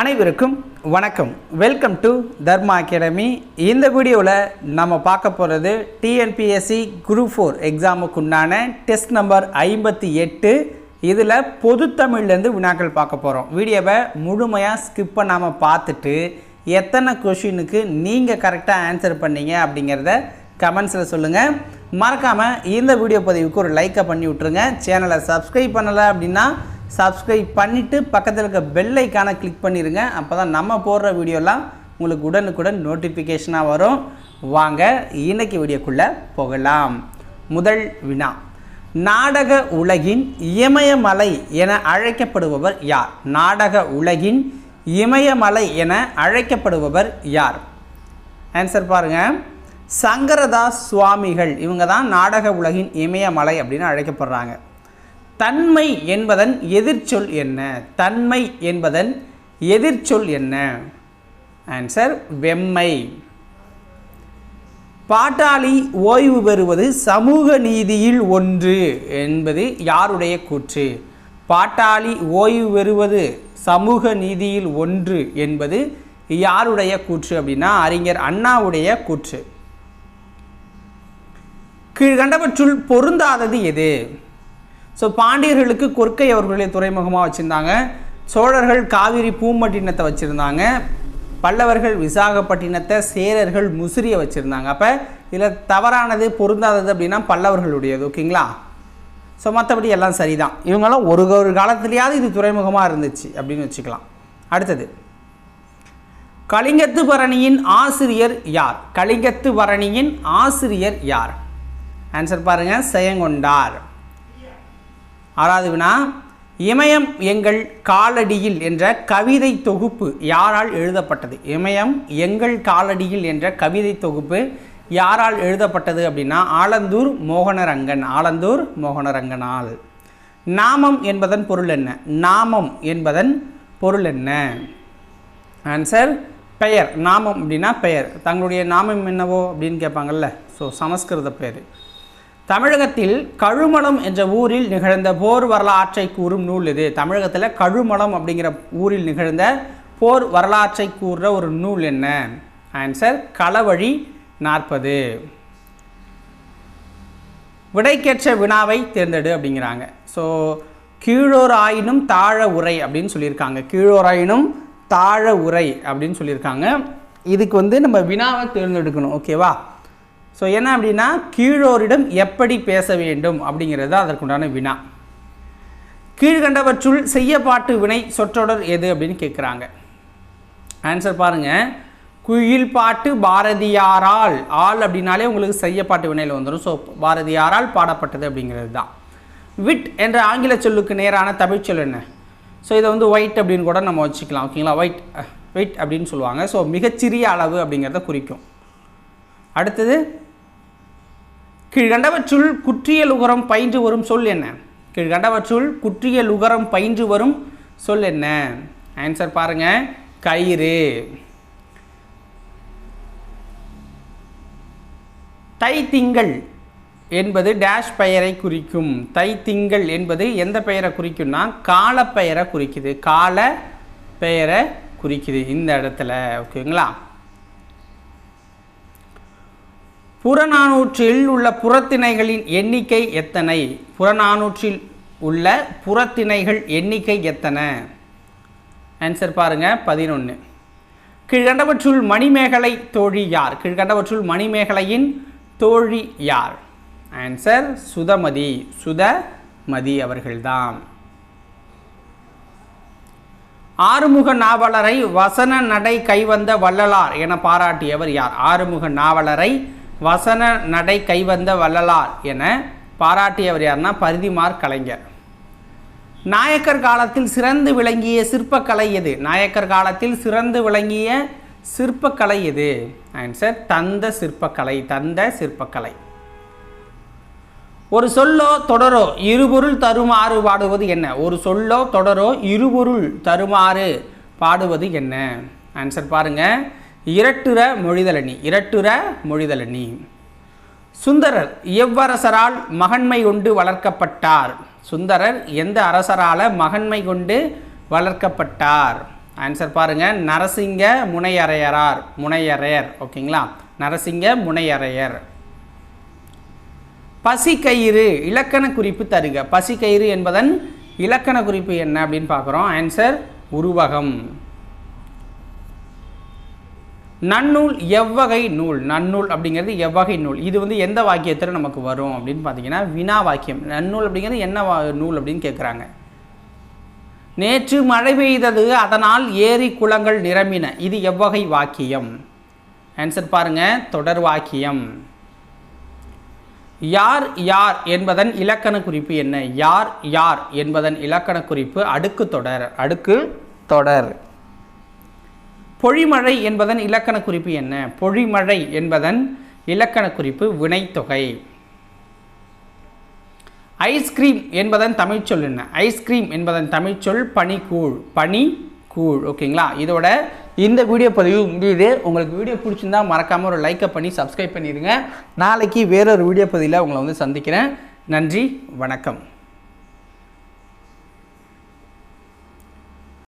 அனைவருக்கும் வணக்கம். Welcome to Dharma academy இந்த வீடியோவில் நம்ம பார்க்க போகிறது டிஎன்பிஎஸ்சி குரூப் ஃபோர் எக்ஸாமுக்கு உண்டான டெஸ்ட் நம்பர் ஐம்பத்தி எட்டு. இதில் பொதுத்தமிழ்லேருந்து வினாக்கள் பார்க்க போகிறோம் வீடியோவை முழுமையாக ஸ்கிப் பண்ணாமல் பார்த்துட்டு எத்தனை கொஷினுக்கு நீங்கள் கரெக்டாக ஆன்சர் பண்ணீங்க அப்படிங்கிறத கமெண்ட்ஸில் சொல்லுங்கள் மறக்காமல் இந்த வீடியோ பதிவுக்கு ஒரு லைக்கை பண்ணி விட்ருங்க சேனலை சப்ஸ்கிரைப் பண்ணலை அப்படின்னா சப்ஸ்கிரைப் பண்ணிவிட்டு பக்கத்தில் இருக்க பெல் ஐக்கானை கிளிக் பண்ணிடுங்க அப்போ தான் நம்ம போடுற வீடியோலாம் உங்களுக்கு உடனுக்குடன் நோட்டிஃபிகேஷனாக வரும். வாங்க இன்னைக்கு வீடியோக்குள்ளே போகலாம். முதல் வினா. நாடக உலகின் இமயமலை என அழைக்கப்படுபவர் யார்? நாடக உலகின் இமயமலை என அழைக்கப்படுபவர் யார்? ஆன்சர் பாருங்கள் சங்கரதாஸ் சுவாமிகள். இவங்க தான் நாடக உலகின் இமயமலை அப்படின்னு அழைக்கப்படுறாங்க. தன்மை என்பதன் எதிர்ச்சொல் என்ன? தன்மை என்பதன் எதிர்ச்சொல் என்ன? ஆன்சர் வெம்மை. பாட்டாளி ஓய்வு பெறுவது சமூக நீதியில் ஒன்று என்பது யாருடைய கூற்று? பாட்டாளி ஓய்வு பெறுவது சமூக நீதியில் ஒன்று என்பது யாருடைய கூற்று அப்படின்னா அறிஞர் அண்ணாவுடைய கூற்று. கீழ்கண்டவற்றுள் பொருந்தாதது எது? ஸோ பாண்டியர்களுக்கு கொற்கை அவர்களுடைய துறைமுகமாக வச்சுருந்தாங்க. சோழர்கள் காவிரி பூம்பட்டினத்தை வச்சுருந்தாங்க. பல்லவர்கள் விசாகப்பட்டினத்தை சேரர்கள் முசிறியை வச்சுருந்தாங்க. அப்போ இதில் தவறானது பொருந்தாதது அப்படின்னா பல்லவர்களுடையது ஓகேங்களா? ஸோ மற்றபடி எல்லாம் சரிதான். இவங்கெல்லாம் ஒரு ஒரு காலத்துலேயாவது இது துறைமுகமாக இருந்துச்சு அப்படின்னு வச்சுக்கலாம். அடுத்தது கலிங்கத்து பரணியின் ஆசிரியர் யார்? கலிங்கத்து பரணியின் ஆசிரியர் யார்? ஆன்சர் பாருங்கள் செயங்கொண்டார் ஆறாவது வினா இமயம் எங்கள் காலடியில் என்ற கவிதை தொகுப்பு யாரால் எழுதப்பட்டது? இமயம் எங்கள் காலடியில் என்ற கவிதை தொகுப்பு யாரால் எழுதப்பட்டது அப்படின்னா ஆலந்தூர் மோகனரங்கன் ஆலந்தூர் மோகனரங்கனால். நாமம் என்பதன் பொருள் என்ன? நாமம் என்பதன் பொருள் என்ன? ஆன்சர் பெயர். நாமம் அப்படின்னா பெயர். தங்களுடைய நாமம் என்னவோ அப்படின்னு கேட்பாங்கல்ல? ஸோ சமஸ்கிருத பெயர். தமிழகத்தில் கழுமலம் என்ற ஊரில் நிகழ்ந்த போர் வரலாற்றை கூறும் நூல் இது. தமிழகத்தில் கழுமலம் அப்படிங்கிற ஊரில் நிகழ்ந்த போர் வரலாற்றை கூறுற ஒரு நூல் என்ன? ஆன்சர் களவழி நாற்பது. விடைக்கேற்ற வினாவை தேர்ந்தெடு அப்படிங்கிறாங்க. ஸோ கீழோர் ஆயினும் தாழ உரை அப்படின்னு சொல்லியிருக்காங்க. கீழோர் ஆயினும் தாழ உரை அப்படின்னு சொல்லியிருக்காங்க. இதுக்கு வந்து நம்ம வினாவை தேர்ந்தெடுக்கணும். ஓகேவா ஸோ என்ன அப்படின்னா கீழோரிடம் எப்படி பேச வேண்டும் அப்படிங்கிறது தான் அதற்குண்டான வினா. கீழ்கண்டவற்றுள் செய்யப்பாட்டு வினை சொற்றொடர் எது அப்படின்னு கேட்குறாங்க. ஆன்சர் பாருங்கள் குயில் பாட்டு பாரதியாரால் ஆள் அப்படின்னாலே உங்களுக்கு செய்யப்பாட்டு வினையில் வந்துடும் ஸோ பாரதியாரால் பாடப்பட்டது அப்படிங்கிறது தான். விட் என்ற ஆங்கில சொல்லுக்கு நேரான தமிழ்ச்சொல் என்ன? ஸோ இதை வந்து ஒயிட் அப்படின்னு கூட நம்ம வச்சுக்கலாம். ஓகேங்களா ஒயிட் வெயிட் அப்படின்னு சொல்லுவாங்க. ஸோ மிகச்சிறிய அளவு அப்படிங்கிறத குறிக்கும். அடுத்தது கீழ்கண்டவற்றுள் குற்றியல் உகரம் பயின்று வரும் சொல் என்ன? கீழ்கண்டவற்றுள் குற்றியல் உகரம் பயின்று வரும் சொல் என்ன? ஆன்சர் பாருங்க. கயிறு. தை திங்கள் என்பது டேஷ் பெயரை குறிக்கும். தை திங்கள் என்பது எந்த பெயரை குறிக்கும்னா கால பெயரை குறிக்குது. கால பெயரை குறிக்குது இந்த இடத்துல. ஓகேங்களா? புறநானூற்றில் உள்ள புறத்திணைகளின் எண்ணிக்கை எத்தனை? புறநானூற்றில் உள்ள புறத்திணைகள் எண்ணிக்கை எத்தனை? ஆன்சர் பாருங்கள் பதினொன்று கீழ்கண்டவற்றுள் மணிமேகலை தோழி யார்? கீழ்கண்டவற்றுள் மணிமேகலையின் தோழி யார்? ஆன்சர் சுதமதி. சுதமதி அவர்கள்தான். ஆறுமுக நாவலரை வசன நடை கைவந்த வள்ளலார் என பாராட்டியவர் யார்? ஆறுமுக நாவலரை வசன நடை கைவந்த வள்ளலார் என பாராட்டியவர் யார்னா பரிதிமார் கலைஞர். நாயக்கர் காலத்தில் சிறந்து விளங்கிய சிற்பக்கலை எது? நாயக்கர் காலத்தில் சிறந்து விளங்கிய சிற்பக்கலை எது? ஆன்சர் தந்த சிற்பக்கலை தந்த சிற்பக்கலை. ஒரு சொல்லோ தொடரோ இருபொருள் தருமாறு பாடுவது என்ன? ஒரு சொல்லோ தொடரோ இருபொருள் தருமாறு பாடுவது என்ன? ஆன்சர் பாருங்கள் இரட்டுற மொழிதலணி இரட்டுற மொழிதலணி சுந்தரர் எவ்வரசரால் மகன்மை கொண்டு வளர்க்கப்பட்டார்? சுந்தரர் எந்த அரசரால் மகன்மை கொண்டு வளர்க்கப்பட்டார்? ஆன்சர் பாருங்கள் நரசிங்க முனையறையரார். முனையறையர். ஓகேங்களா? நரசிங்க முனையறையர். பசிக்கயிறு இலக்கண குறிப்பு தருக. பசிக்கயிறு என்பதன் இலக்கண குறிப்பு என்ன அப்படின்னு பார்க்குறோம். ஆன்சர் உருவகம். நன்னூல் எவ்வகை நூல்? நன்னூல் அப்படிங்கிறது எவ்வகை நூல். இது வந்து எந்த வாக்கியத்தில் நமக்கு வரும் அப்படின்னு பார்த்தீங்கன்னா வினா வாக்கியம். நன்னூல் அப்படிங்கிறது என்ன நூல் அப்படின்னு கேட்குறாங்க. நேற்று மழை பெய்தது அதனால் ஏரி குளங்கள் நிரம்பின. இது எவ்வகை வாக்கியம்? ஆன்சர் பாருங்க. தொடர் வாக்கியம். யார் யார் என்பதன் இலக்கண குறிப்பு என்ன? யார் யார் என்பதன் இலக்கண குறிப்பு அடுக்கு தொடர். அடுக்கு தொடர். பொழிமழை என்பதன் இலக்கண குறிப்பு என்ன? பொழிமழை என்பதன் இலக்கண குறிப்பு வினைத்தொகை. ஐஸ்கிரீம் என்பதன் தமிழ்ச்சொல் என்ன? ஐஸ்கிரீம் என்பதன் தமிழ்ச்சொல் பனிக்கூழ். பனி கூழ் ஓகேங்களா? இதோட இந்த வீடியோ பதிவு முடியுது. உங்களுக்கு வீடியோ பிடிச்சிருந்தா மறக்காமல் ஒரு லைக்கை பண்ணி சப்ஸ்கிரைப் பண்ணிடுங்க. நாளைக்கு வேறொரு வீடியோ பதிவில் உங்களை வந்து சந்திக்கிறேன். நன்றி. வணக்கம்.